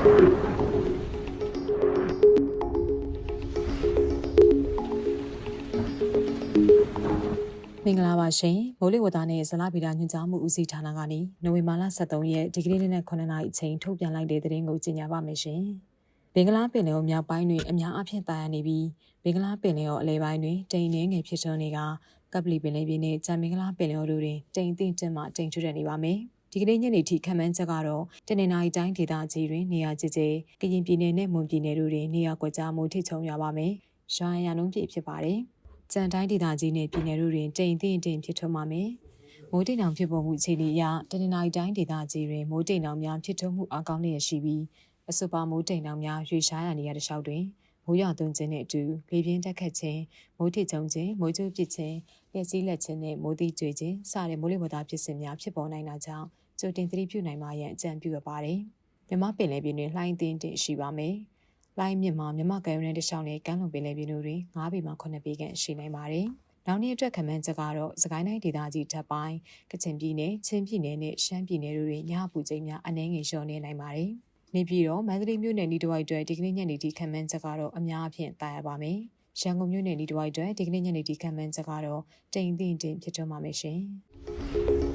မင်္ဂလာပါရှင်မိုးလေဝသနဲ့ဇလဗီဒညွှန်ကြားမှုဦးစီးဌာနကနေနိုဝင်ဘာလ23ရက်ဒီကနေ့နဲ့9နာရီအချိန်ထုတ်ပြန်လိုက်တဲ့သတင်းကိုကြေညာပါမယ်ရှင်ဘင်္ဂလားပင်လယ်အော်မြောက်ပိုင်းတွင်အများအပြားတာယာနေပြီးဘင်္ဂလားပင်လယ်အော်အလယ်ပိုင်းတွင်တိမ်နှင်းငယ်ဖြစ်ထွန်းနေကကပလီပင်လယ်ပြင်နှင့်ဂျမ်မင်္ဂလားပင်လယ်အော်တို့တွင်တိမ်တင့်တင့်မှတိမ်ထူထန်နေပါမယ်။ ဒီကနေ့ညနေထိခံမှန်းချက်ကတော့တနင်္လာရီတိုင်းဒေသကြီးတွင်နေရာကျကျကရင်ပြည်နယ်နဲ့မွန်ပြည်နယ်တို့တွင်နေရာကွက်ကြားမှုထိချုံရပါမယ်။ရွာရံလုံးပြည့်ဖြစ်ပါတယ်။ကြံတိုင်းဒေသကြီးနဲ့ပြည်နယ်တို့တွင်တိမ်သိမ့်တင်ဖြစ်ထွန်းပါမယ်။မိုးတိမ်တောင်ဖြစ်ပေါ်မှုအခြေအနေအရတနင်္လာရီတိုင်းဒေသကြီးတွင်မိုးတိမ်တောင်များဖြစ်ထွန်းမှုအကောင်းလျက်ရှိပြီးအဆိုပါမိုးတိမ်တောင်များရွေရှားရနေရတဲ့လျှောက်တွင်မိုးရွာသွန်းခြင်းနဲ့အတူလေပြင်းတက်ခတ်ခြင်းမိုးထစ်ချုံခြင်းမိုးကြိုးပစ်ခြင်းလျှက်စီးလက်ခြင်းနဲ့မိုးတိကျွေခြင်းစတဲ့မိုးလေဝသဖြစ်စဉ်များဖြစ်ပေါ်နိုင်တာကြောင့် ကြိုတင်သတိပြုနိုင်မှရန်အကြံပြုရပါတယ်။မြမပင်လယ်ပြင်တွင်လှိုင်းတင်းတင်ရှိပါမယ်။လှိုင်းမြင့်မှာမြမကယ်ရိုနဲ့တခြားနဲ့ကမ်းလွန်ပင်လယ်ပြင်တို့တွင်9ပေမှ9ပေခန့်ရှိနိုင်ပါတယ်။နောက်နေ့အတွက်ခန့်မှန်းချက်ကတော့စကိုင်းတိုင်းဒေသကြီးထပ်ပိုင်းကချင်ပြည်နယ်ချင်းပြည်နယ်နဲ့ရှမ်းပြည်နယ်တို့တွင်ညအပူချိန်များအနည်းငယ်လျော့နေနိုင်ပါတယ်။နေပြည်တော်မန္တလေးမြို့နယ်ဤတစ်ဝိုက်အတွက်ဒီကနေ့ညနေထိခန့်မှန်းချက်ကတော့အများအပြားတာယာပါမယ်။ရန်ကုန်မြို့နယ်ဤတစ်ဝိုက်အတွက်ဒီကနေ့ညနေထိခန့်မှန်းချက်ကတော့တိမ်သိမ့်တင်ဖြစ်ထွန်းပါမယ်ရှင်။